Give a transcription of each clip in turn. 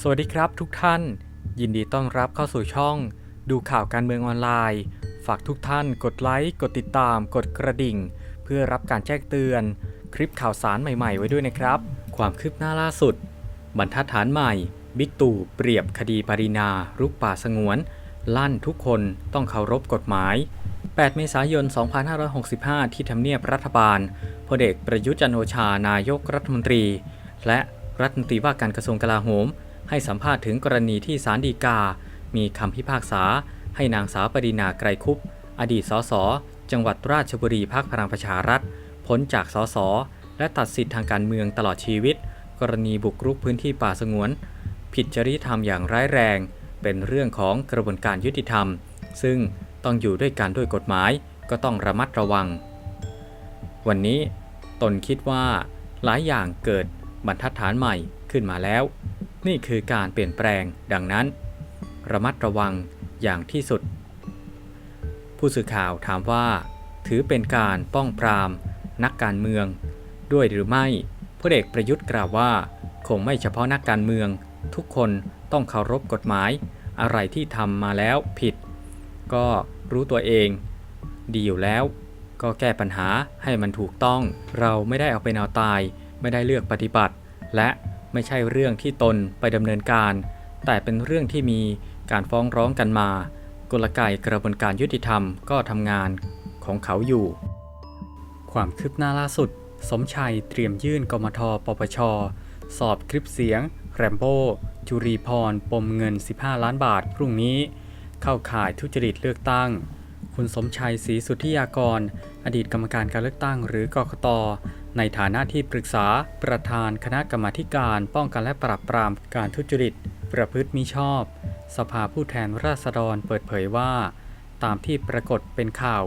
สวัสดีครับทุกท่าน ยินดีต้อนรับเข้าสู่ช่อง ดูข่าวการเมืองออนไลน์ ฝากทุกท่านกดไลค์ กดติดตาม กดกระดิ่ง เพื่อรับการแจ้งเตือน คลิปข่าวสารใหม่ๆ ไว้ด้วยนะครับ ความคืบหน้าล่าสุด บรรทัดฐานใหม่ บิ๊กตู่เปรียบคดีปรินารุกป่าสงวน ลั่นทุกคนต้องเคารพกฎหมาย 8 เมษายน 2565 ที่ทำเนียบรัฐบาลพลเอกประยุทธ์จันโอชานายกรัฐมนตรี และรัฐมนตรีว่าการกระทรวงกลาโหม ให้สัมภาษณ์ถึงกรณีที่ศาลฎีกา มีคำพิพากษา ให้นางสาวปรินาไกรคุปอดีตสสจังหวัดราชบุรีพักพลังประชารัฐพ้นจากสสและตัดสิทธิทางการเมืองตลอดชีวิต กรณีบุกรุกพื้นที่ป่าสงวน ผิดจริยธรรมอย่างร้ายแรง เป็นเรื่องของกระบวนการยุติธรรม ซึ่งต้องอยู่ด้วยกันด้วยกฎหมายก็ต้องระมัดระวัง วันนี้ตนคิดว่าหลายอย่างเกิดบรรทัดฐานใหม่ขึ้นมาแล้ว นี่คือการเปลี่ยนแปลงดังนั้น ระมัดระวังอย่างที่สุด ผู้สื่อข่าวถามว่า ถือเป็นการป้องปราม นักการเมือง ด้วยหรือไม่พลเอกประยุทธ์กล่าวว่า คงไม่เฉพาะนักการเมือง ทุกคนต้องเคารพกฎหมาย อะไรที่ทำมาแล้วผิด ก็รู้ตัวเอง ดีอยู่แล้ว ก็แก้ปัญหาให้มันถูกต้อง เราไม่ได้เอาเป็นเอาตาย ไม่ได้เลือกปฏิบัติ และ ไม่ใช่เรื่องที่ตนไปดำเนินการ แต่เป็นเรื่องที่มีการฟ้องร้องกันมา กลไกกระบวนการยุติธรรมก็ทำงานของเขาอยู่ ความคืบหน้าล่าสุด สมชัยเตรียมยื่นกมทปปช สอบคลิปเสียง แรมโบ้จุรีพรปมเงิน 15 ล้านบาทพรุ่งนี้ เข้าข่ายทุจริตเลือกตั้ง คุณสมชัยศรีสุทธิยากร อดีตกรรมการการเลือกตั้งหรือกกต ในฐานะที่ปรึกษาประธานคณะกรรมาการป้องกันและปราบปรามการทุจริต ประพฤติมิชอบ สภาผู้แทนราษฎรเปิดเผยว่า ตามที่ปรากฏเป็นข่าว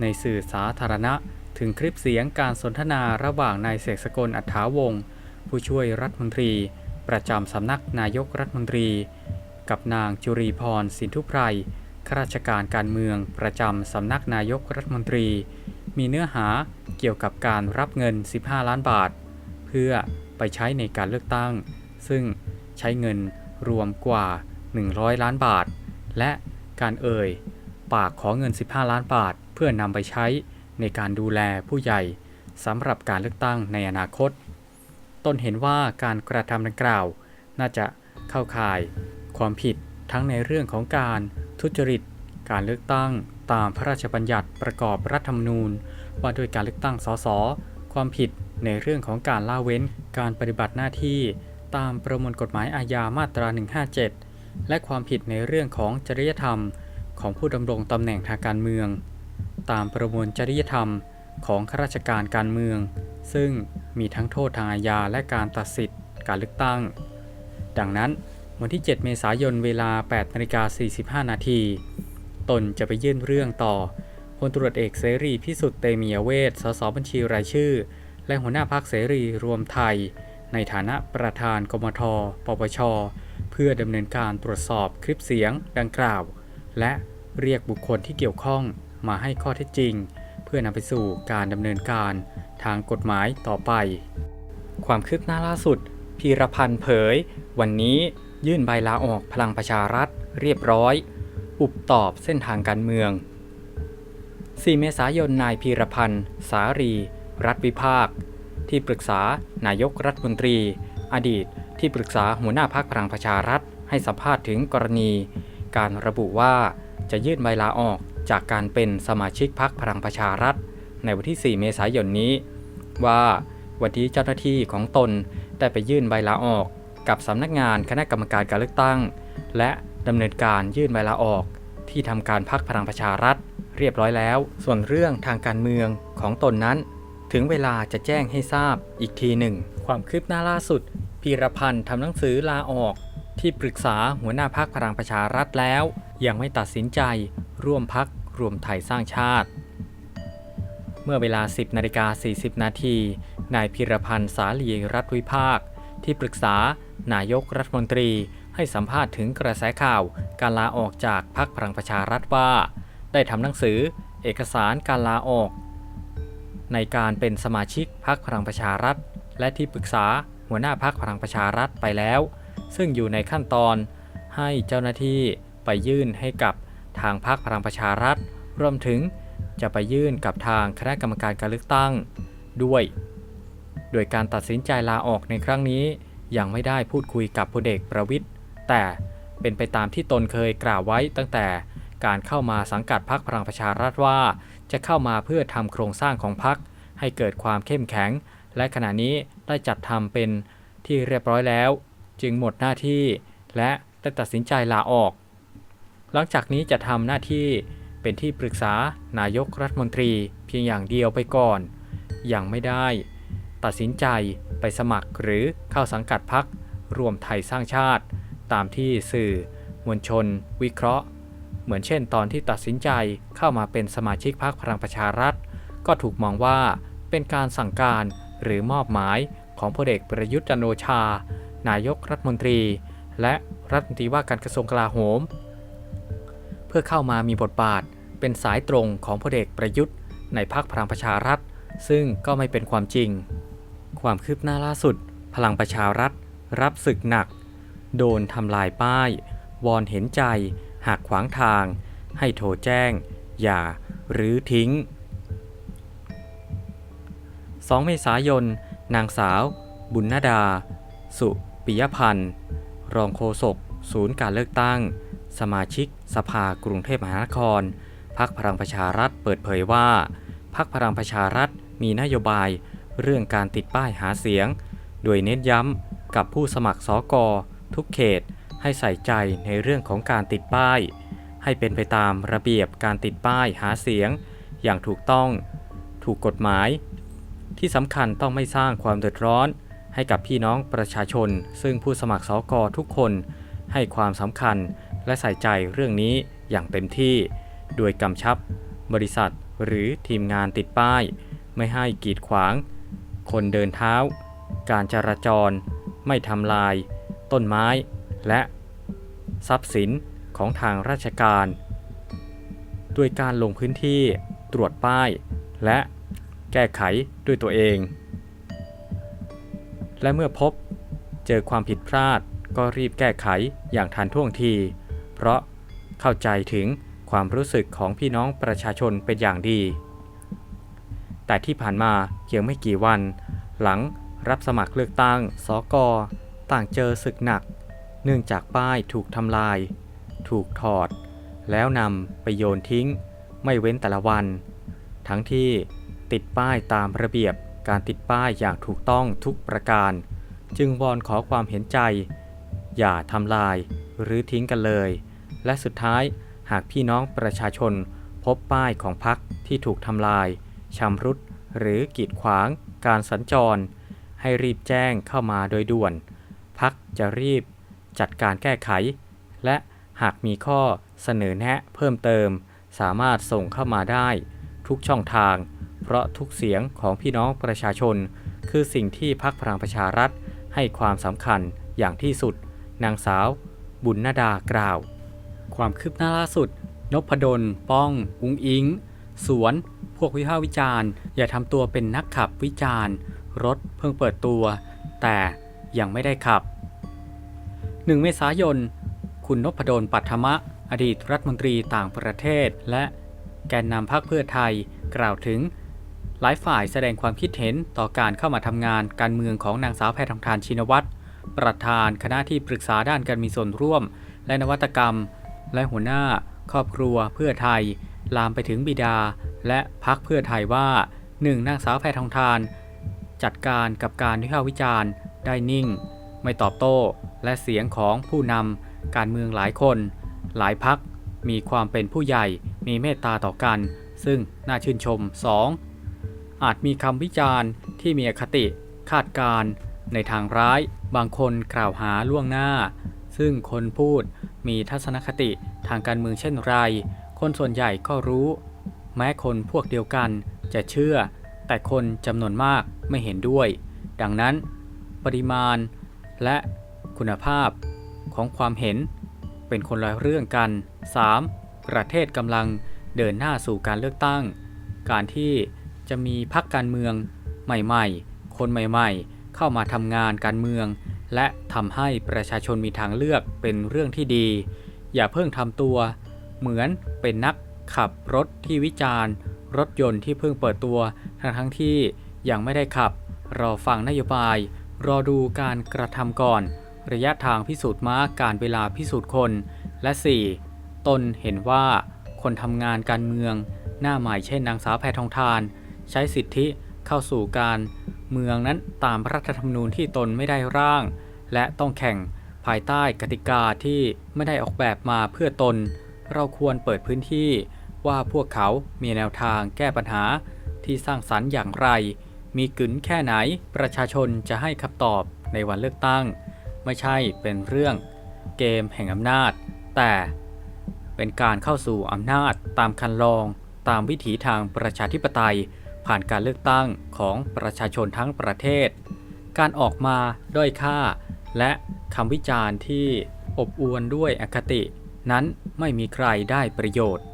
ในสื่อสาธารณะ ถึงคลิปเสียงการสนทนาระหว่างนายเสกสกลอัฐาวงศ์ผู้ช่วยรัฐมนตรี ประจำสำนักนายกรัฐมนตรี กับนางจุรีพรสินทุไพรข้าราชการการเมืองประจำสำนักนายกรัฐมนตรี มีเนื้อหาเกี่ยวกับการรับเงิน 15 ล้านบาท เพื่อไปใช้ในการเลือกตั้ง ซึ่งใช้เงินรวมกว่า 100 ล้านบาท และการเอ่ย ปากขอเงิน 15 ล้านบาท เพื่อนำไปใช้ในการดูแลผู้ใหญ่สำหรับการเลือกตั้งในอนาคต ต้นเห็นว่าการกระทำดังกล่าว น่าจะเข้าข่าย ความผิดทั้งในเรื่องของการทุจริต การเลือกตั้ง ตามพระราชบัญญัติประกอบรัฐธรรมนูญ ว่าด้วยการเลือกตั้งสส ความผิดในเรื่องของการล่าเว้นการปฏิบัติหน้าที่ตามประมวลกฎหมายอาญามาตรา 157 และความผิดในเรื่องของจริยธรรม ของผู้ดำรงตำแหน่งทางการเมือง ตามประมวลจริยธรรมของข้าราชการการเมือง ซึ่งมีทั้งโทษทางอาญาและการตัดสิทธิ์การเลือกตั้ง ดังนั้นวันที่ 7 เมษายนเวลา 8นาฬิกา45 นาที ตนจะไปยื่นเรื่องต่อพลตรวจเอกเสรีพิสุทธิ์เตมียเวทสสบัญชีรายชื่อ และหัวหน้าพักเสรีรวมไทย ในฐานะประธานกมท ปปช เพื่อดำเนินการตรวจสอบคลิปเสียงดังกล่าว และเรียกบุคคลที่เกี่ยวข้องมาให้ข้อเท็จจริง เพื่อนำไปสู่การดำเนินการทางกฎหมายต่อไป ความคืบหน้าล่าสุด พีรพันธ์เผย วันนี้ยื่นใบลาออกพลังประชารัฐเรียบร้อย อุบตอบเส้นทางการเมือง 4 เมษายน นายพีรพันธ์ สารี รัฐวิภาค ที่ปรึกษานายกรัฐมนตรี อดีต ที่ปรึกษาหัวหน้าพักพลังประชารัฐ ให้สัมภาษณ์ถึงกรณี การระบุว่าจะยื่นใบลาออกจากการเป็นสมาชิกพักพลังประชารัฐ ในวันที่ 4 เมษายนนี้ ว่าวันที่เจ้าหน้าที่ของตนได้ไปยื่นใบลาออกกับสำนักงานคณะกรรมการการเลือกตั้ง และ ดำเนินการยื่นใบลาออก ที่ทำการพักพลังประชารัฐ เรียบร้อยแล้ว ส่วนเรื่องทางการเมืองของตนนั้น ถึงเวลาจะแจ้งให้ทราบอีกทีหนึ่ง ความคืบหน้าล่าสุด พีรพันธ์ทำหนังสือลาออก ที่ปรึกษาหัวหน้าพักพลังประชารัฐแล้ว ยังไม่ตัดสินใจร่วมพักรวมไทยสร้างชาติ เมื่อเวลา 10นาฬิกา40 นาทีนายพิรพันธ์สาลีรัฐวิภาค ที่ปรึกษานายกรัฐมนตรี ให้สัมภาษณ์ถึงกระแสข่าวการลาออกจากพรรคพลังประชารัฐว่า ได้ทำหนังสือเอกสารการลาออก ในการเป็นสมาชิกพรรคพลังประชารัฐ และที่ปรึกษาหัวหน้าพรรคพลังประชารัฐไปแล้ว ซึ่งอยู่ในขั้นตอน ให้เจ้าหน้าที่ไปยื่นให้กับทางพรรคพลังประชารัฐ รวมถึงจะไปยื่นกับทางคณะกรรมการการเลือกตั้งด้วย โดยการตัดสินใจลาออกในครั้งนี้ยังไม่ได้พูดคุยกับพลเอกประวิทย์ แต่เป็นไปตามที่ตนเคยกล่าวไว้ตั้งแต่การเข้ามาสังกัดพรรคพลังประชารัฐว่า จะเข้ามาเพื่อทำโครงสร้างของพรรคให้เกิดความเข้มแข็ง และขณะนี้ได้จัดทำเป็นที่เรียบร้อยแล้ว จึงหมดหน้าที่ และได้ตัดสินใจลาออก หลังจากนี้จะทำหน้าที่เป็นที่ปรึกษานายกรัฐมนตรีเพียงอย่างเดียวไปก่อน ยังไม่ได้ ตัดสินใจไปสมัครหรือเข้าสังกัดพักรวมไทยสร้างชาติ ตามที่สื่อมวลชน วิเคราะห์ เหมือนเช่นตอนที่ตัดสินใจเข้ามาเป็นสมาชิกพรรคพลังประชารัฐ ก็ถูกมองว่าเป็นการสั่งการหรือมอบหมายของพลเอกประยุทธ์จันโอชา นายกรัฐมนตรี และรัฐมนตรีว่าการกระทรวงกลาโหม เพื่อเข้ามามีบทบาทเป็นสายตรงของพลเอกประยุทธ์ ในพรรคพลังประชารัฐ ซึ่งก็ไม่เป็นความจริง ความคืบหน้าล่าสุด พลังประชารัฐ รับศึกหนัก โดนทำลายป้าย วอนเห็นใจ หากขวางทาง ให้โทรแจ้ง อย่าหรือทิ้ง 2 เมษายน นางสาว บุญนาดา สุปิยพันธ์ รองโฆษกศูนย์การเลือกตั้ง สมาชิกสภากรุงเทพมหานครพักพลังประชารัฐเปิดเผยว่าพักพลังประชารัฐมีนโยบายเรื่องการติดป้ายหาเสียง โดยเน้นย้ำกับผู้สมัครสอกอ ทุกเขตให้ใส่ใจในเรื่องของการติดป้าย ให้เป็นไปตามระเบียบการติดป้ายหาเสียง อย่างถูกต้อง ถูกกฎหมาย ที่สำคัญต้องไม่สร้างความเดือดร้อน ให้กับพี่น้องประชาชน ซึ่งผู้สมัครสอกอทุกคนให้ความสำคัญและใส่ใจเรื่องนี้อย่างเต็มที่ โดยกำชับบริษัทหรือทีมงานติดป้าย ไม่ให้กีดขวาง คนเดินเท้า การจราจร ไม่ทำลาย ต้นไม้ และทรัพย์สินของทางราชการ ด้วยการลงพื้นที่ตรวจป้าย และแก้ไขด้วยตัวเอง และเมื่อพบเจอความผิดพลาดก็รีบแก้ไขอย่างทันท่วงที เพราะเข้าใจถึงความรู้สึกของพี่น้องประชาชนเป็นอย่างดี แต่ที่ผ่านมาเพียงไม่กี่วัน หลังรับสมัครเลือกตั้ง สก ต่างเจอศึกหนัก เนื่องจากป้ายถูกทำลาย ถูกถอด แล้วนำไปโยนทิ้ง ไม่เว้นแต่ละวัน ทั้งที่ติดป้ายตามระเบียบการติดป้ายอย่างถูกต้องทุกประการ จึงวอนขอความเห็นใจ อย่าทำลายหรือทิ้งกันเลย และสุดท้ายหากพี่น้องประชาชนพบป้ายของพักที่ถูกทำลายชำรุดหรือกีดขวางการสัญจร ให้รีบแจ้งเข้ามาโดยด่วน พักจะรีบจัดการแก้ไข และหากมีข้อเสนอแนะเพิ่มเติม สามารถส่งเข้ามาได้ทุกช่องทาง เพราะทุกเสียงของพี่น้องประชาชน คือสิ่งที่พักพลังประชารัฐให้ความสำคัญอย่างที่สุด นางสาว บุญนาดากล่าว ความคืบหน้าล่าสุด นพดล ป้อง อุ้งอิง สวน พวกวิพากษ์วิจารณ์ อย่าทำตัวเป็นนักขับวิจารณ์ รถเพิ่งเปิดตัว แต่ยังไม่ได้ขับ 1 เมษายน คุณนพดลปัทมะ อดีตรัฐมนตรีต่างประเทศ และแกนนำพรรคเพื่อไทยกล่าวถึง หลายฝ่ายแสดงความคิดเห็นต่อการเข้ามาทำงานการเมืองของนางสาวแพทองทานชินวัตรประธานคณะที่ปรึกษาด้านการมีส่วนร่วม และนวัตกรรม และหัวหน้า ครอบครัวเพื่อไทย ลามไปถึงบิดา และพักเพื่อไทยว่า 1. นางสาวแพทองทาน จัดการกับการวิพากษ์วิจารณ์ได้นิ่ง ไม่ตอบโต้ และเสียงของผู้นำการเมืองหลายคน หลายพักมีความเป็นผู้ใหญ่มีเมตตาต่อกัน ซึ่งน่าชื่นชม 2. อาจมีคำวิจารณ์ที่มีอคติ คาดการในทางร้าย บางคนกล่าวหาล่วงหน้า ซึ่งคนพูดมีทัศนคติทางการเมืองเช่นไร คนส่วนใหญ่ก็รู้ แม้คนพวกเดียวกันจะเชื่อ แต่คนจำนวนมากไม่เห็นด้วย ดังนั้น ปริมาณ และคุณภาพของความเห็นเป็นคนละเรื่องกัน 3. ประเทศกำลังเดินหน้าสู่การเลือกตั้ง การที่จะมีพักการเมืองใหม่ๆ คนใหม่ๆ เข้ามาทำงานการเมือง และทำให้ประชาชนมีทางเลือกเป็นเรื่องที่ดี อย่าเพิ่งทำตัว เหมือนเป็นนักขับรถที่วิจารณ์ รถยนต์ที่เพิ่งเปิดตัว ทั้งทั้งๆที่ยังไม่ได้ขับ รอฟังนโยบาย รอดูการกระทำก่อน ระยะทางพิสูจน์ม้าการเวลาพิสูจน์คน และ 4. ตนเห็นว่าคนทำงานการเมือง หน้าใหม่เช่นนางสาวแพทองทาน ใช้สิทธิเข้าสู่การเมืองนั้นตามรัฐธรรมนูญที่ตนไม่ได้ร่าง และต้องแข่งภายใต้กติกาที่ไม่ได้ออกแบบมาเพื่อตน เราควรเปิดพื้นที่ว่าพวกเขามีแนวทางแก้ปัญหาที่สร้างสรรค์อย่างไร มีกึนแค่ไหน ประชาชนจะให้คำตอบในวันเลือกตั้ง ไม่ใช่เป็นเรื่องเกมแห่งอำนาจ แต่เป็นการเข้าสู่อำนาจตามคันลอง ตามวิถีทางประชาธิปไตย ผ่านการเลือกตั้งของประชาชนทั้งประเทศ การออกมาด้อยค่า และคำวิจารณ์ที่อบอวลด้วยอคติ นั้นไม่มีใครได้ประโยชน์